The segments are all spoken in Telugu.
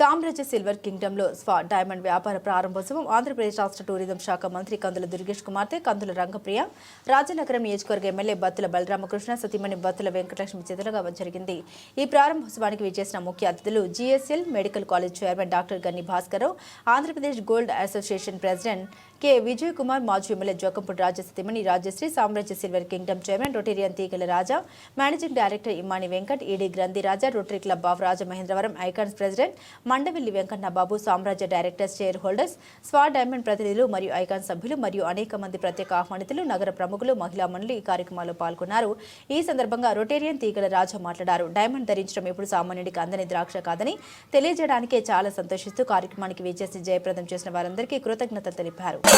సామ్రాజ్య సిల్వర్ కింగ్డమ్లో స్వా డైమండ్ వ్యాపార ప్రారంభోత్సవం ఆంధ్రప్రదేశ్ రాష్ట్ర టూరిజం శాఖ మంత్రి కందుల దుర్గేష్ కుమార్తె కందుల రంగప్రియ రాజనగరం నియోజకవర్గ ఎమ్మెల్యే బత్తుల బలరామకృష్ణ సతీమణి బత్తుల వెంకటలక్ష్మి చేతులుగా జరిగింది. ఈ ప్రారంభోత్సవానికి విచ్చేసిన ముఖ్య అతిథులు GSL medical college chairman doctor Ganni Bhaskararao Andhra Pradesh gold association president K. Vijay Kumar మాజీ ఎమ్మెల్యే జోకంపూడి రాజా సతీమణి Rajashree Samrajya silver kingdom chairman Rotarian Teegala Raja managing director Immani Venkat ED Granthi Raja Rotary club of Rajamahendravaram icons president Mandavilli Venkanna Babu Samrajya directors shareholders Swa diamond ప్రతినిధులు మరియు ఐకాన్ సభ్యులు మరియు అనేక మంది ప్రత్యేక ఆహ్వానితులు నగర ప్రముఖులు మహిళా మండలి ఈ కార్యక్రమాల్లో పాల్గొన్నారు. ఈ సందర్భంగా రొటేరియన్ తీగల రాజా మాట్లాడారు. డైమండ్ ధరించడం ఎప్పుడు సామాన్యుడికి అందని ద్రాక్ష కాదని తెలియజేయడానికే చాలా సంతోషిస్తూ కార్యక్రమానికి విచేసి జయప్రదం చేసిన వారందరికీ కృతజ్ఞతలు తెలిపారు. ఆ,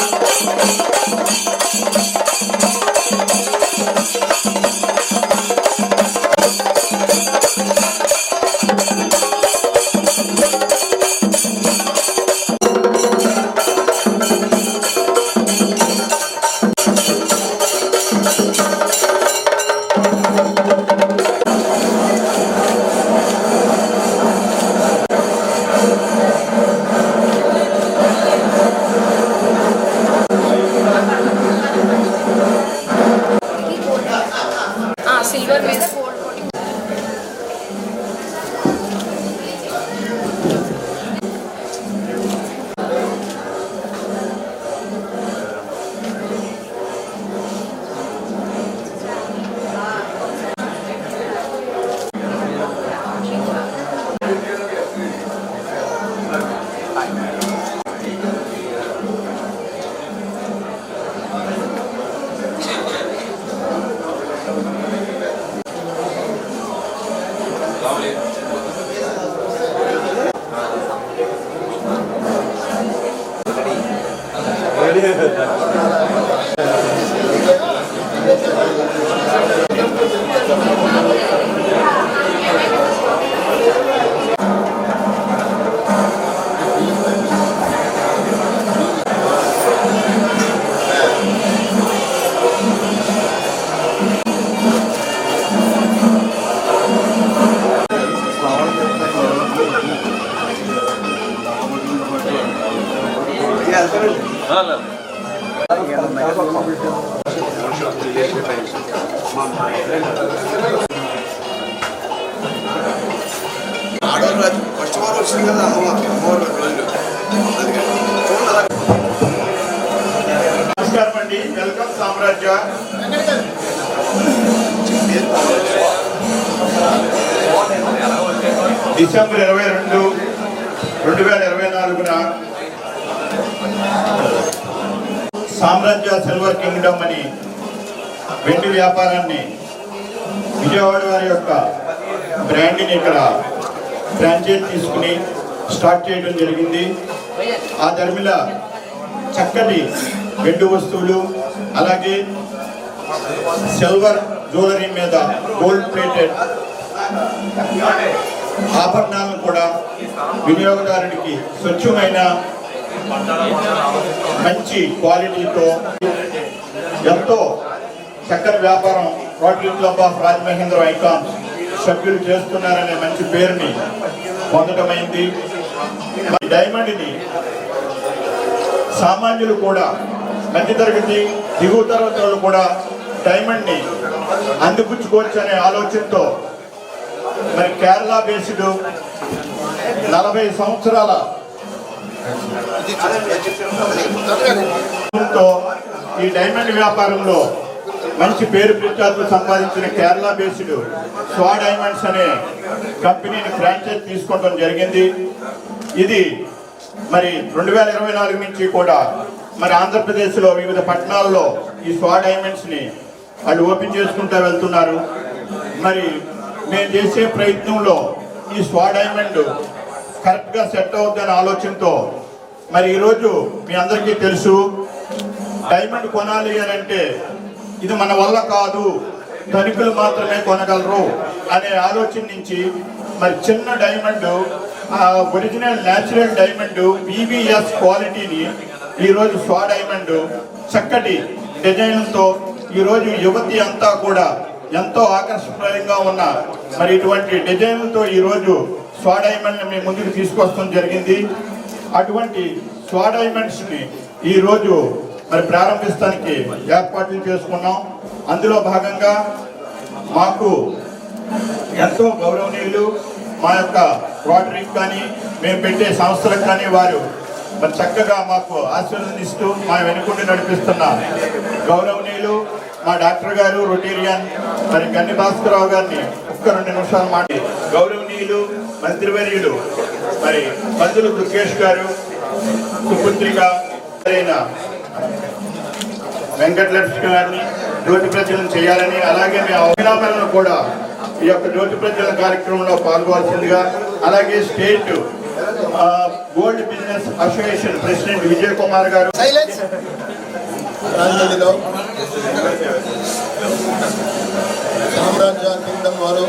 డిసెంబర్ ఇరవై రెండు రెండు వేల ఇరవై నాలుగున సామ్రాజ్య సిల్వర్ కింగ్డమ్ అని వెండి వ్యాపారాన్ని విజయవాడ వారి యొక్క బ్రాండ్ని ఇక్కడ ఫ్రాంచైజ్ తీసుకుని స్టార్ట్ చేయడం జరిగింది. ఆ ధర్మిల చక్కటి వెండి వస్తువులు అలాగే సిల్వర్ జ్యువెలరీ మీద గోల్డ్ ప్లేటెడ్ ఆభరణాలను కూడా వినియోగదారుడికి స్వచ్ఛమైన మంచి క్వాలిటీతో ఎంతో చక్కని వ్యాపారం Rotary club of Rajamahendra icon సభ్యులు చేస్తున్నారనే మంచి పేరుని పొందటమైంది. ఈ డైమండ్ని సామాన్యులు కూడా మధ్యతరగతి దిగువ తరగతి వాళ్ళు కూడా డైమండ్ని అందిపుచ్చుకోవచ్చు అనే ఆలోచనతో మరి కేరళ బేస్డ్ నలభై సంవత్సరాల ఈ డైమండ్ వ్యాపారంలో మంచి పేరు ప్రఖ్యాతులు సంపాదించిన కేరళ బేస్డ్ స్వా డైమండ్స్ అనే కంపెనీని ఫ్రాంచైజ్ తీసుకోవడం జరిగింది. ఇది మరి రెండు వేల ఇరవై నాలుగు నుంచి కూడా మరి ఆంధ్రప్రదేశ్లో వివిధ పట్టణాల్లో ఈ స్వా డైమండ్స్ని వాళ్ళు ఓపెన్ చేసుకుంటూ వెళ్తున్నారు. మరి మేము చేసే ప్రయత్నంలో ఈ స్వా డైమండ్ కరెక్ట్గా సెట్ అవుతుందనే ఆలోచనతో మరి ఈరోజు మీ అందరికీ తెలుసు డైమండ్ కొనాలి అని అంటే ఇది మన వల్ల కాదు ధనికులు మాత్రమే కొనగలరు అనే ఆలోచన నుంచి మరి చిన్న diamond original natural diamond BBS క్వాలిటీని ఈరోజు స్వా డైమండ్ చక్కటి డిజైన్తో ఈరోజు యువతి అంతా కూడా ఎంతో ఆకర్షణీయంగా ఉన్న మరి ఇటువంటి డిజైన్లతో ఈరోజు స్వాడైమండ్ని మేము మీ ముందుకు తీసుకొస్తాం జరిగింది. అటువంటి స్వాడైమండ్స్ని ఈరోజు మరి ప్రారంభిస్తానికి ఏర్పాట్లు చేసుకున్నాం. అందులో భాగంగా మాకు ఎంతో గౌరవనీయులు మా యొక్క రోటరీకి కానీ మేము పెట్టే సంస్థలకు కానీ వారు మరి చక్కగా మాకు ఆశీర్వదిస్తూ మా వెనుకుండి నడిపిస్తున్న గౌరవనీయులు మా డాక్టర్ గారు రొటీరియన్ మరి గన్ని భాస్కరరావు గారిని ఒక్క రెండు నిమిషాలు మాటి గౌరవనీయులు మంత్రివర్యులు మరి మంత్రులు దుర్గేష్ గారు సుపుత్రిక అయిన వెంకటలక్ష్మి గారిని జ్యోతి ప్రజలను చేయాలని అలాగే మీ అభినామాలను కూడా ఈ యొక్క జ్యోతి ప్రజల కార్యక్రమంలో పాల్గొవాల్సిందిగా అలాగే state gold business association president Vijay Kumar గారు. రాజధానిలో సామ్రాజ్యాన్ని కింగ్డమ్ వారు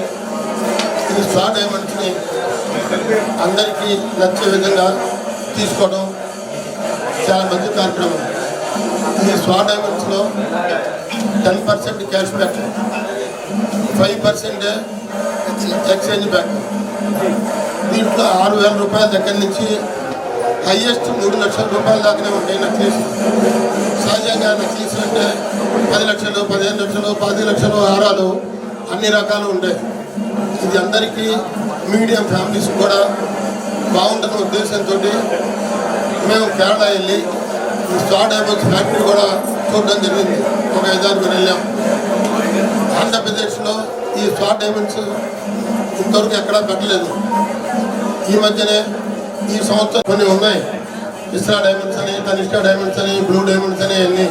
ఈ స్టా డైమండ్స్ని అందరికీ నచ్చే విధంగా తీసుకోవడం చాలా మంచి కార్యక్రమం. ఈ Swa డైమండ్స్లో ten percent cash back five percent exchange back. దీంట్లో ఆరు వేల రూపాయల దగ్గర నుంచి హయ్యెస్ట్ మూడు లక్షల రూపాయల దాకానే ఉంటాయి నక్లీస్ సహజంగా నక్లీస్ అంటే పది లక్షలు పదిహేను లక్షలు పది లక్షలు హారాలు అన్ని రకాలు ఉంటాయి. ఇది అందరికీ మీడియం ఫ్యామిలీస్ కూడా బాగుంటున్న ఉద్దేశంతో మేము కేరళ వెళ్ళి ఈ అయిపోయి ఫ్యాక్టరీ కూడా చూడడం జరిగింది. ఒక ఐదారుగురు వెళ్ళాం. ఆంధ్రప్రదేశ్లో ఈ స్టార్ డైమండ్స్ ఇంతవరకు ఎక్కడా పెట్టలేదు. ఈ మధ్యనే ఈ సంవత్సరం కొన్ని ఉన్నాయి. ఇస్రా డైమండ్స్ అని తనిష్క డైమండ్స్ అని బ్లూ డైమండ్స్ అని అన్నీ.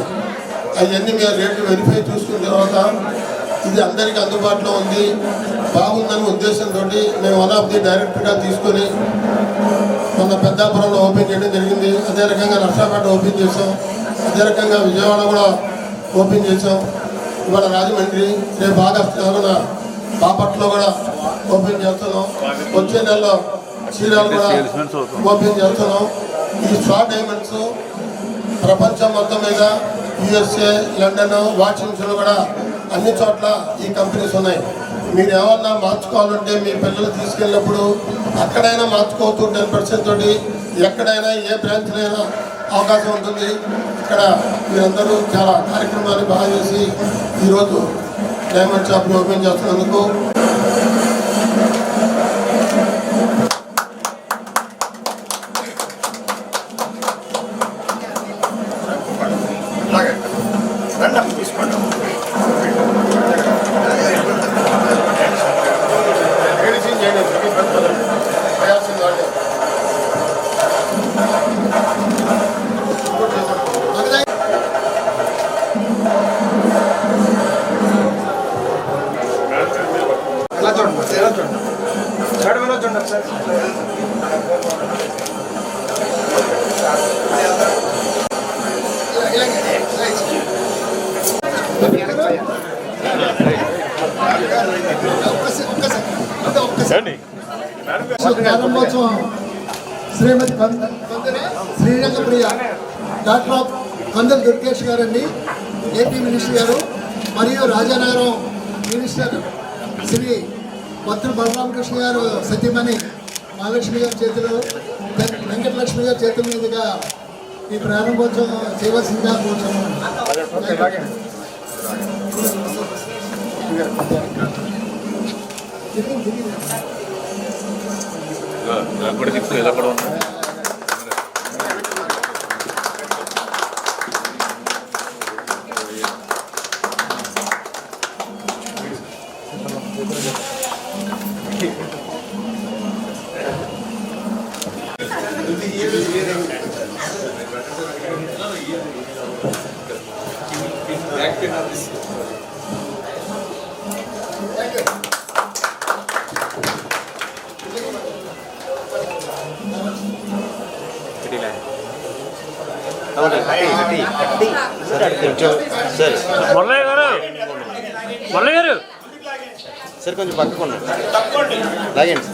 అవన్నీ మీరు రేట్లు వెరిఫై చూసుకున్న తర్వాత ఇది అందరికీ అందుబాటులో ఉంది. బాగుందనే ఉద్దేశంతో మేము వన్ ఆఫ్ ది డైరెక్టర్గా తీసుకొని మొన్న పెద్దాపురంలో ఓపెన్ చేయడం జరిగింది. అదే రకంగా నర్సాపేట ఓపెన్ చేసాం అదే రకంగా విజయవాడ కూడా ఓపెన్ చేసాం ఇవాళ రాజమండ్రి రేపు ఆగస్టు నాలుగున బాపట్లో కూడా ఓపెన్ చేస్తున్నాం. వచ్చే నెలలో చీరాలు కూడా ఓపెన్ చేస్తున్నాం ఈ స్వా డైమండ్స్ ప్రపంచం మొత్తం మీద యుఎస్ఏ లండన్ వాషింగ్టన్ కూడా అన్ని చోట్ల ఈ కంపెనీస్ ఉన్నాయి. మీరు ఏమన్నా మార్చుకోవాలంటే మీ పిల్లలు తీసుకెళ్ళినప్పుడు అక్కడైనా మార్చుకోవచ్చు టెన్ పర్సెంట్ తోటి. ఎక్కడైనా ఏ బ్రాంచ్లైనా అవకాశం ఉంటుంది. ఇక్కడ మీరందరూ చాలా కార్యక్రమాలు బాగా చేసి ఈరోజు డైమండ్ షాప్ని ఓపెన్ చేస్తున్నందుకు మినిస్టర్ శ్రీ భద్ర బలరామకృష్ణ గారు సత్యమణి మహాలక్ష్మి గారి చేతిలో వెంకటలక్ష్మి గారి చేతుల మీదుగా ఈ ప్రారంభోత్సవం చేయవలసిందిగా కోరుతున్నాను సరే మురళయ్య గారు మురళయ్య గారు. సరే కొంచెం పక్కకుండా లాగండి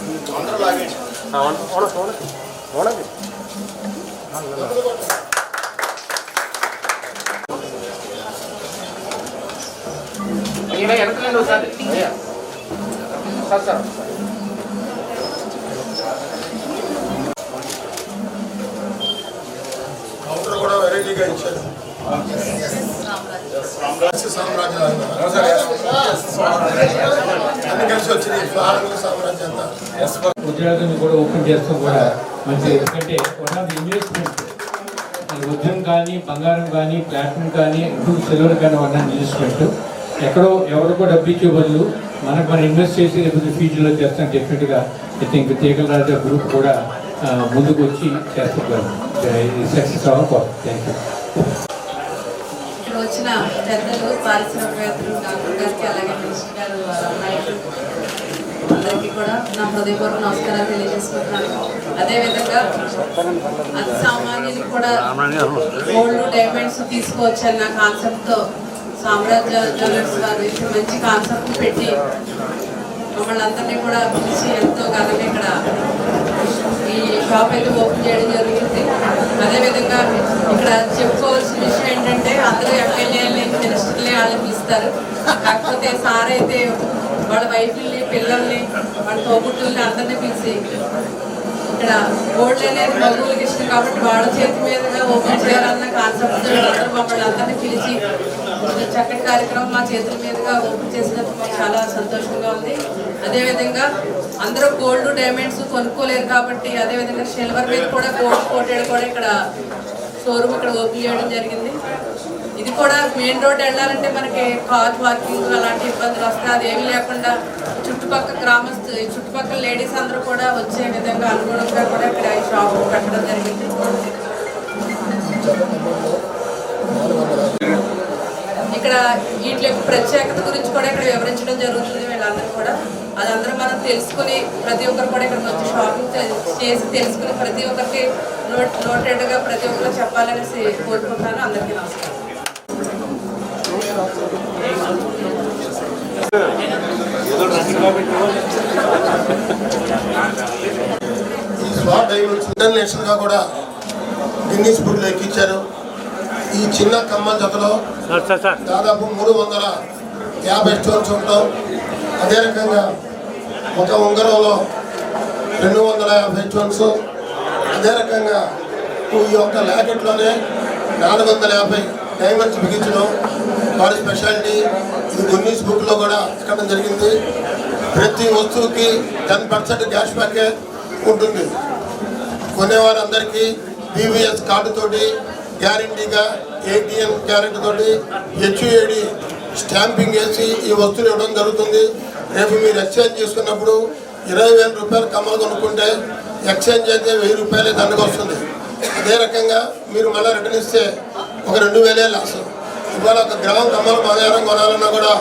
వెనకలండి ఒకసారి. Sir sir. ఫ్రీగా ఇచ్చారు సామ్రాజ్యం అన్ని కలిసి వచ్చింది ఆరంభ సామ్రాజ్యం ఉద్యోగాన్ని కూడా ఓపెన్ చేస్తాం కూడా మంచిది ఎందుకంటే వన్ ఆఫ్ ఇన్వెస్ట్మెంట్ వజ్రం కానీ బంగారం కానీ ప్లాటినం కానీ ఇప్పుడు సిల్వర్ కానీ వన్ ఆఫ్ ఇన్వెస్ట్మెంట్ ఎక్కడో ఎవరికో డబ్బు ఇచ్చే బదులు మనకు మనం ఇన్వెస్ట్ చేసి ఫ్యూచర్లో చేస్తాం డెఫినెట్గా I think Teegala Raja group కూడా ముందుకు వచ్చి చేస్తున్నారు సక్సెస్ అవ్వకూడదు థ్యాంక్ యూ ఇక్కడ వచ్చిన పెద్దలు పారిశ్రామికవేత్తలు డాక్టర్ గారికి అలాగే మినిస్టర్ గారు అందరికీ కూడా నా హృదయపూర్వక నమస్కారాలు తెలియజేసుకుంటున్నాను. అదేవిధంగా అతి సామాన్యులకు కూడా గోల్డ్ డైమండ్స్ తీసుకువచ్చారు. నా కాన్సెప్ట్తో సామ్రాజ్య జ్యువెలర్స్ వారు ఇప్పుడు మంచి కాన్సెప్ట్ పెట్టి మమ్మల్ని అందరినీ కూడా పిలిచి ఎంతో ఘనంగా ఇక్కడ ఈ షాప్ అయితే ఓపెన్ చేయడం జరిగింది. అదేవిధంగా ఇక్కడ చెప్పుకోవాల్సిన విషయం ఏంటంటే అందరూ ఎమ్మెల్యేలని మినిస్టర్లే వాళ్ళని పిలుస్తారు. కాకపోతే సార్ అయితే వాళ్ళ వైఫ్ని పిల్లల్ని వాళ్ళ తోబుట్టుల్ని అందరినీ పిలిచి ఇక్కడ గోల్డ్ అనేది మగువులకి ఇష్టం కాబట్టి వాళ్ళ చేతి మీదుగా ఓపెన్ చేయాలన్న కాన్సెప్ట్ అందరూ మమ్మల్ని అందరినీ పిలిచి చక్కటి కార్యక్రమం మా చేతుల మీదుగా ఓపెన్ చేసినందుకు మాకు చాలా సంతోషంగా ఉంది. అదేవిధంగా అందరూ గోల్డ్ డైమండ్స్ కొనుక్కోలేరు కాబట్టి అదేవిధంగా సిల్వర్ మీద కూడా గోల్డ్ కోటెడ్ కూడా ఇక్కడ షోరూమ్ ఇక్కడ ఓపెన్ చేయడం జరిగింది. ఇది కూడా మెయిన్ రోడ్ వెళ్ళాలంటే మనకి కార్ పార్కింగ్ అలాంటి ఇబ్బందులు వస్తాయి అదేమి లేకుండా చుట్టుపక్కల గ్రామస్తు చుట్టుపక్కల లేడీస్ అందరూ కూడా వచ్చే విధంగా అనుగుణంగా కూడా ఇక్కడ ఈ షాప్ పెట్టడం జరిగింది. ఇక్కడ వీటి యొక్క ప్రత్యేకత గురించి కూడా ఇక్కడ వివరించడం జరుగుతుంది వీళ్ళందరూ కూడా. అదందరూ మనం తెలుసుకుని ప్రతి ఒక్కరు కూడా ఇక్కడ వచ్చి షాపింగ్ చేసి తెలుసుకుని ప్రతి ఒక్కరికి నోట్ నోటెడ్గా ప్రతి ఒక్కరు చెప్పాలనేసి కోరుకుంటున్నాను అందరికీ నమస్కారం. ఇంటర్నేషనల్గా కూడా గిన్నీస్ బుక్ లెక్కించారు ఈ చిన్న కమ్మల జతలో దాదాపు మూడు వందల యాభై స్టోన్స్ ఉంటాం. అదే రకంగా ఒక ఉంగరంలో రెండు వందల యాభై స్టోన్స్. అదే రకంగా ఈ యొక్క ల్యాకెట్లోనే నాలుగు వందల యాభై డైమండ్స్ బిగించడం. వారి స్పెషాలిటీ ఇది గున్నీస్ బుక్లో కూడా ఎక్కడం జరిగింది. ప్రతి వస్తువుకి టెన్ పర్సెంట్ క్యాష్ బ్యాకే ఉంటుంది. కొనేవారందరికీ బీవీఎస్ కార్డు తోటి గ్యారంటీగా ఏటీఎం క్యారెట్ తోటి హెచ్యుఏడి స్టాంపింగ్ వేసి ఈ వస్తువులు ఇవ్వడం జరుగుతుంది. రేపు మీరు ఎక్స్చేంజ్ చేసుకున్నప్పుడు ఇరవై వేల రూపాయలు కమ్మలు కొనుక్కుంటే ఎక్స్చేంజ్ అయితే వెయ్యి రూపాయలే దండకు వస్తుంది. అదే రకంగా మీరు మళ్ళీ రిటర్న్ ఇస్తే ఒక రెండు వేలే లాస్. ఇవాళ ఒక గ్రామం కమ్మలు బంగారం కొనాలన్నా కూడా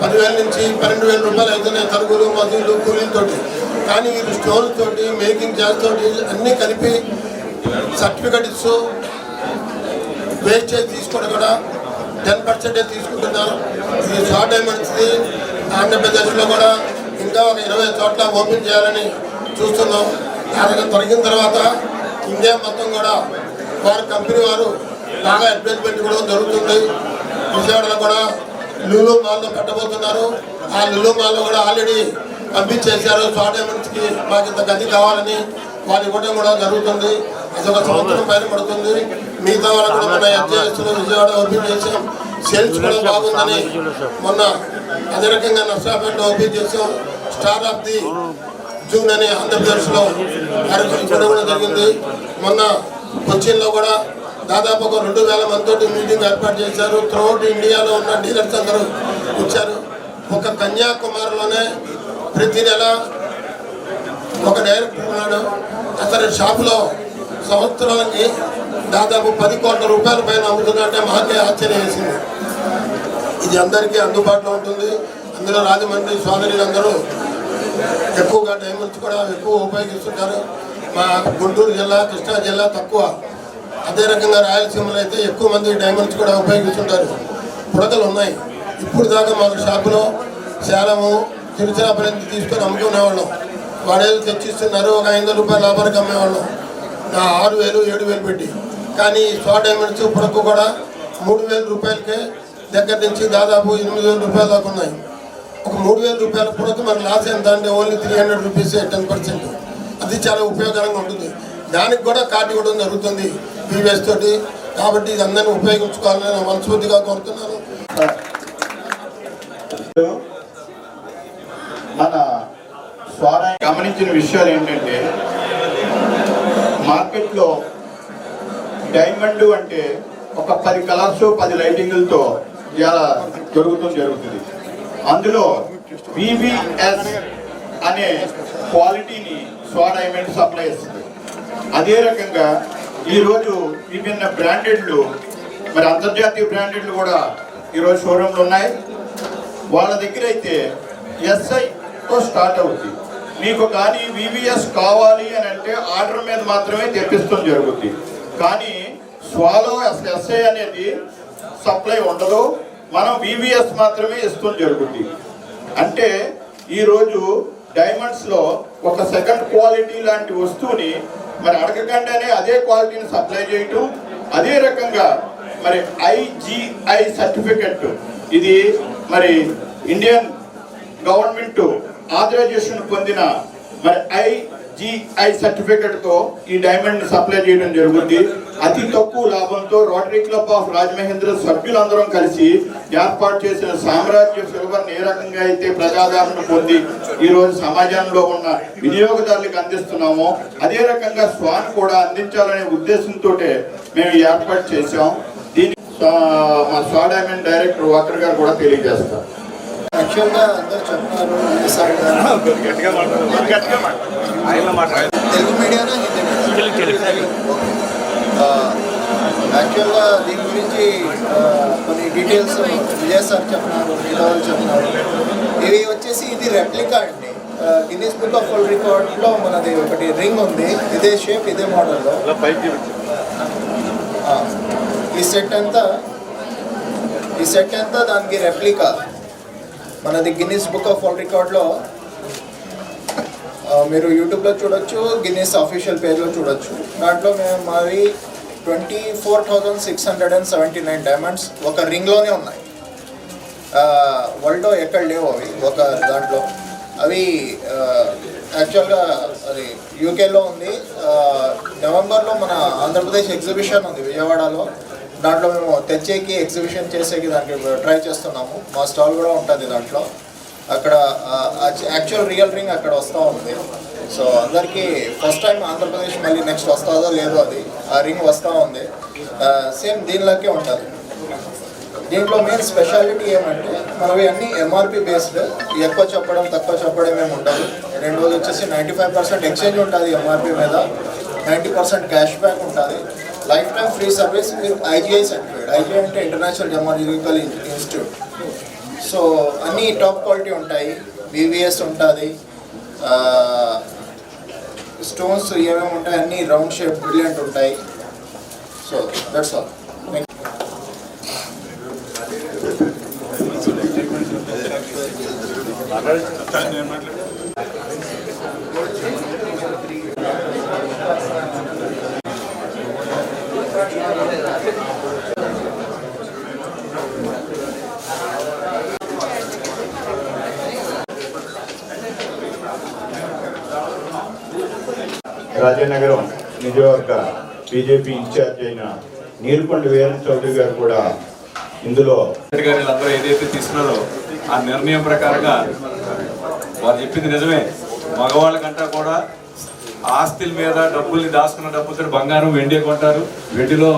పదివేల నుంచి పన్నెండు వేల రూపాయలు అవుతున్నాయి తరుగులు మధులు కూలీలతోటి కానీ వీళ్ళు స్టోన్స్ తోటి మేకింగ్ ఛార్జ్ తోటి అన్నీ కలిపి సర్టిఫికెట్ ఇస్తూ వేస్టేజ్ తీసుకోవడం కూడా టెన్ పర్సెంటే తీసుకుంటున్నారు. ఇది షార్ట్ మంచిది ఆంధ్రప్రదేశ్లో కూడా ఇంకా ఒక ఇరవై చోట్ల ఓపెన్ చేయాలని చూస్తున్నాం. దానికి తొలగిన తర్వాత ఇండియా మొత్తం కూడా వారి కంపెనీ వారు బాగా అడ్వర్టైజ్మెంట్ కూడా జరుగుతుంది. విజయవాడలో కూడా లూలు మాల్లో పెట్టబోతున్నారు. ఆ లూలు మాల్లో కూడా ఆల్రెడీ పంపించేశారు. షార్ట్ మంచికి మాకు ఇంత గది కావాలని వాళ్ళు ఇవ్వడం కూడా జరుగుతుంది. అది ఒక సంవత్సరం పైన పడుతుంది. మిగతా వాళ్ళు కూడా మన విజయవాడ ఓపెన్ చేసాం సేల్స్ కూడా బాగుందని మొన్న అదే రకంగా నర్సాపేట ఓపెన్ చేసాం స్టార్ ఆఫ్ ది జూన్ అని ఆంధ్రప్రదేశ్లో కార్యక్రమం కూడా జరిగింది. మొన్న కొచ్చిన్లో కూడా దాదాపు ఒక రెండు వేల మందితో మీటింగ్ ఏర్పాటు చేశారు. త్రూఅవుట్ ఇండియాలో ఉన్న డీలర్స్ అందరూ వచ్చారు. ఒక కన్యాకుమారిలోనే ప్రతి నెల ఒక డైరెక్టర్ ఉన్నాడు. అతని షాపులో సంవత్సరానికి దాదాపు పది కోట్ల రూపాయల పైన అమ్ముతుందంటే మాకే ఆశ్చర్యం వేసింది. ఇది అందరికీ అందుబాటులో ఉంటుంది. అందులో రాజమండ్రి సోదరులందరూ ఎక్కువగా డైమండ్స్ కూడా ఎక్కువ ఉపయోగిస్తుంటారు. మా గుంటూరు జిల్లా కృష్ణా జిల్లా తక్కువ. అదే రకంగా రాయలసీమలో అయితే ఎక్కువ మంది డైమండ్స్ కూడా ఉపయోగిస్తుంటారు. పుడకలు ఉన్నాయి. ఇప్పుడు దాకా మాకు షాపులో శాలము తిరుచిరాపల్లి తీసుకొని అమ్ముకునేవాళ్ళం. వాడేది తెచ్చిస్తున్నారు. ఒక ఐదు రూపాయల లాభానికి అమ్మేవాళ్ళం. ఆరు వేలు ఏడు వేలు పెట్టి. కానీ స్వా డైమండ్స్ ఇప్పటికు కూడా మూడు వేల రూపాయలకే దగ్గర నుంచి దాదాపు ఎనిమిది వేల రూపాయల దాకా ఉన్నాయి. ఒక మూడు వేల రూపాయల కూడా మన లాస్ ఎంత అంటే only three hundred rupees ten percent. అది చాలా ఉపయోగకరంగా ఉంటుంది. దానికి కూడా కార్డు ఇవ్వడం జరుగుతుంది పీవీఎస్ తోటి. కాబట్టి ఇది అందరినీ ఉపయోగించుకోవాలని మనస్ఫూర్తిగా కోరుతున్నాను. మన గమనించిన విషయాలు ఏంటంటే మార్కెట్లో డైమండ్ అంటే ఒక పది కలర్స్ పది లైటింగ్లతో ఇలా దొరుకుతుంది జరుగుతుంది. అందులో బీబీఎస్ అనే క్వాలిటీని స్వా డైమండ్ సప్లై చేస్తుంది. అదే రకంగా ఈరోజు విభిన్న బ్రాండెడ్లు మరి అంతర్జాతీయ బ్రాండెడ్లు కూడా ఈరోజు షోరూమ్లు ఉన్నాయి. వాళ్ళ దగ్గర అయితే ఎస్ఐతో స్టార్ట్ అవుతుంది. మీకు కానీ వివిఎస్ కావాలి అని అంటే ఆర్డర్ మీద మాత్రమే తెప్పిస్తాం జరుగుతుంది కానీ స్వాలో ఎస్ఐ అనేది సప్లై ఉండదు. మనం వివిఎస్ మాత్రమే ఇస్తాం జరుగుతుంది అంటే ఈరోజు డైమండ్స్లో ఒక సెకండ్ క్వాలిటీ లాంటి వస్తువుని మరి అడగకుండానే అదే క్వాలిటీని సప్లై చేయటం అదే రకంగా మరి ఐజిఐ సర్టిఫికెట్. ఇది మరి ఇండియన్ గవర్నమెంట్ ఆథరైజేషన్ పొందిన మరి ఐజిఐ సర్టిఫికేట్తో ఈ డైమండ్ సప్లై చేయడం జరుగుతుంది అతి తక్కువ లాభంతో రోటరీ క్లబ్ ఆఫ్ రాజమహేంద్ర సభ్యులందరం కలిసి ఏర్పాటు చేసిన సామ్రాజ్య సిల్వర్ని ఏ రకంగా అయితే ప్రజాదరణ పొంది ఈ రోజు సమాజంలో ఉన్న వినియోగదారులకు అందిస్తున్నామో అదే రకంగా స్వాన్ కూడా అందించాలనే ఉద్దేశంతో మేము ఏర్పాటు చేశాం. దీని మా స్వా డైమండ్ డైరెక్టర్ వాకర్ గారు కూడా తెలియజేస్తారు. యాక్చువల్గా అందరూ చెప్తున్నారు తెలుగు మీడియానా యాక్చువల్గా దీని గురించి కొన్ని డీటెయిల్స్ విజయ్ సార్ చెప్తున్నారు మిగతా వాళ్ళు చెప్తున్నారు ఇవి వచ్చేసి ఇది రెప్లికా అండి. గిన్నీస్ బుక్ ఆఫ్ వరల్డ్ రికార్డ్లో మనది ఒకటి రింగ్ ఉంది. ఇదే షేప్ ఇదే మోడల్లో ఈ సెట్ అంతా ఈ సెట్ అంతా దానికి రెప్లికా. మనది గిన్నీస్ బుక్ ఆఫ్ వరల్డ్ రికార్డ్లో మీరు యూట్యూబ్లో చూడొచ్చు గిన్నీస్ అఫీషియల్ పేజ్లో చూడొచ్చు. దాంట్లో మేము మావి twenty four thousand six hundred and seventy nine diamonds ఒక రింగ్లోనే ఉన్నాయి. వరల్డ్లో ఎక్కడ లేవు అవి ఒక దాంట్లో. అవి యాక్చువల్గా అది యూకేలో ఉంది. నవంబర్లో మన ఆంధ్రప్రదేశ్ ఎగ్జిబిషన్ ఉంది విజయవాడలో. దాంట్లో మేము తెచ్చేకి ఎగ్జిబిషన్ చేసేకి దానికి ట్రై చేస్తున్నాము. మా స్టాల్ కూడా ఉంటుంది దాంట్లో. అక్కడ యాక్చువల్ రియల్ రింగ్ అక్కడ వస్తూ ఉంది. సో అందరికీ ఫస్ట్ టైం ఆంధ్రప్రదేశ్ మళ్ళీ నెక్స్ట్ వస్తుందో లేదో అది ఆ రింగ్ వస్తూ ఉంది. సేమ్ దీనిలోకే ఉంటుంది. దీంట్లో మెయిన్ స్పెషాలిటీ ఏమంటే మనవి అన్నీ ఎంఆర్పి బేస్డ్ ఎక్కువ చెప్పడం తక్కువ చెప్పడం ఏమి ఉండదు. రెండు రోజులు వచ్చేసి నైంటీ ఫైవ్ పర్సెంట్ ఎక్స్చేంజ్ ఉంటుంది ఎంఆర్పి మీద. నైంటీ పర్సెంట్ క్యాష్ బ్యాక్ ఉంటుంది. లైఫ్ టైం ఫ్రీ సర్వీస్ మీరు ఐజీఐ సర్టిఫికేట్ ఐజీఐ అంటే ఇంటర్నేషనల్ జమాలజికల్ ఇన్స్టిట్యూట్ సో అన్నీ టాప్ క్వాలిటీ ఉంటాయి. వివిఎస్ ఉంటుంది. స్టోన్స్ ఏమేమి ఉంటాయి అన్నీ రౌండ్ షేప్ బ్రిలియంట్ ఉంటాయి. So that's all thank Rajanagaram నియోజకవర్గ బీజేపీ ఇన్ఛార్జ్ అయిన నీరుకొండ వీరన్ చౌదరి గారు కూడా ఇందులో రెడ్డి వీళ్ళందరూ ఏదైతే తీసుకున్నారో ఆ నిర్ణయం ప్రకారంగా వారు చెప్పింది నిజమే. మగవాళ్ళకంటా కూడా ఆస్తుల మీద డబ్బుల్ని దాచుకున్న డబ్బులతో బంగారం వెండి కొంటారు. వెండిలో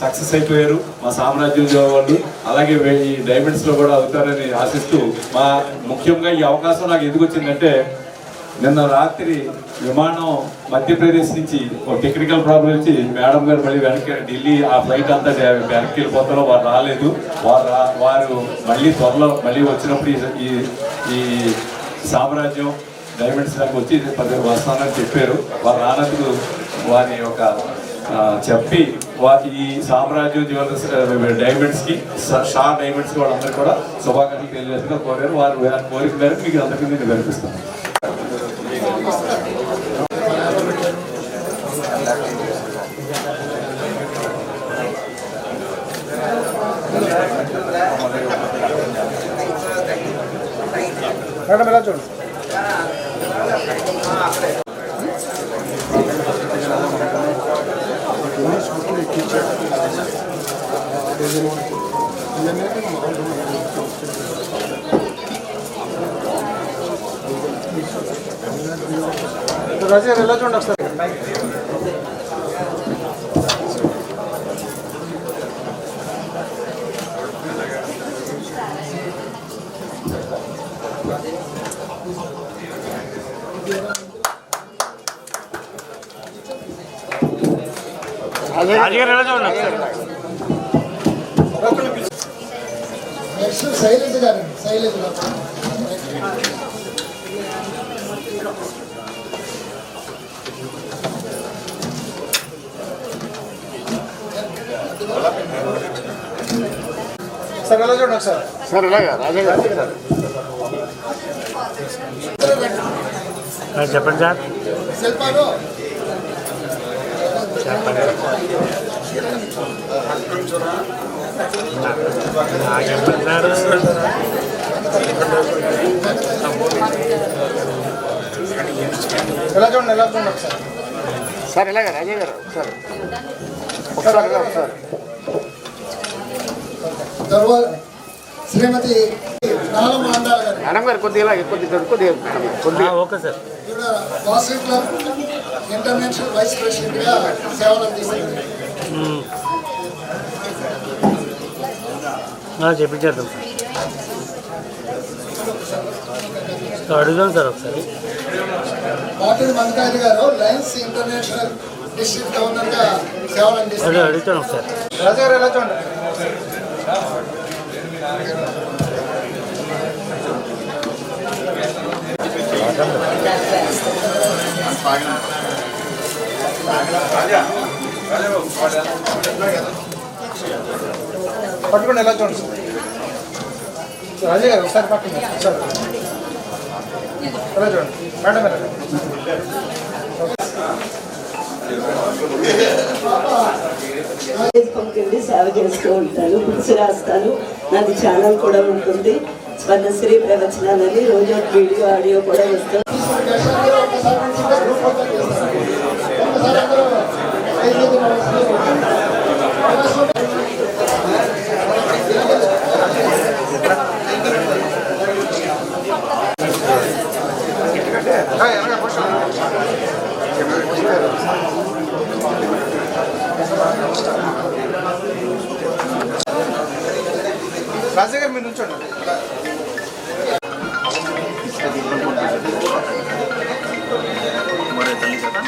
సక్సెస్ అయిపోయారు మా సామ్రాజ్యం వాళ్ళు అలాగే ఈ డైమండ్స్లో కూడా అవుతారని ఆశిస్తూ మా ముఖ్యంగా ఈ అవకాశం నాకు ఎందుకు వచ్చిందంటే నిన్న రాత్రి విమానం మధ్యప్రదేశ్ నుంచి ఒక టెక్నికల్ ప్రాబ్లం వచ్చి మేడం గారు మళ్ళీ వెనక్కి ఢిల్లీ ఆ ఫ్లైట్ అంతా వెనక్కి వెళ్ళిపోతారో వారు రాలేదు. వారు వారు మళ్ళీ త్వరలో మళ్ళీ వచ్చినప్పుడు ఈ- ఈ సామ్రాజ్యం డైమండ్స్ నాకు వచ్చి పది వస్తానని చెప్పారు. వారు రానందుకు వారి యొక్క చెప్పి వారి ఈ సామ్రాజ్యం జ్యువెలర్స్ డైమండ్స్కి షార్ స- షా డైమండ్స్ వాళ్ళందరూ కూడా శుభాకాంక్షలు తెలియజేస్తున్నా కోరారు. వారు కోరిక మేరకు మీకు అందరికీ నేను వినిపిస్తాను. మేడం ఎలా చూడండి టీచర్ రాజు గారు ఎలా చూడండి ఒకసారి శైలజ గారు శైలజ గారు సార్ ఎలా చూడండి ఒకసారి సార్ ఇలాగా రాజా గారు చెప్పండి సార్. శిల్పాలు సార్ ఎలా చూడండి ఎలా చూడండి ఒకసారి సార్ ఇలాగా రాజా గారు. ఒకసారి ఒకసారి ఒకసారి తర్వాత శ్రీమతి మేడం గారు కొద్దిగా. కొద్దిగా కొద్దిగా okay sir. Vasavi club international vice ప్రెసిడెంట్గా సేవలు. ఆ, చెప్పించేద్దాం సార్. అడుగుదాం సార్ ఒకసారి. మధుకారి గారు లయన్స్ ఇంటర్నేషనల్ డిస్ట్రిక్ట్ గవర్నర్గా సేవలు అడుగు అందిస్తున్నారు అడుగుతాను ఒకసారి. ఎలా చూడండి? పట్టుకోండి ఎలా చూడండి సార్ రాజా గారు ఒకసారి పట్టుకోండి ఒకసారి ఎలా చూడండి మేడం ఎలా పంపిండి సేవ చేస్తూ ఉంటాను బుక్స్ రాస్తాను నాది ఛానల్ కూడా ఉంటుంది స్వర్ణశ్రీ ప్రవచనాలని రోజు వీడియో ఆడియో కూడా రాజగారు మీరు నుంచోండి మరి తల్లి కదా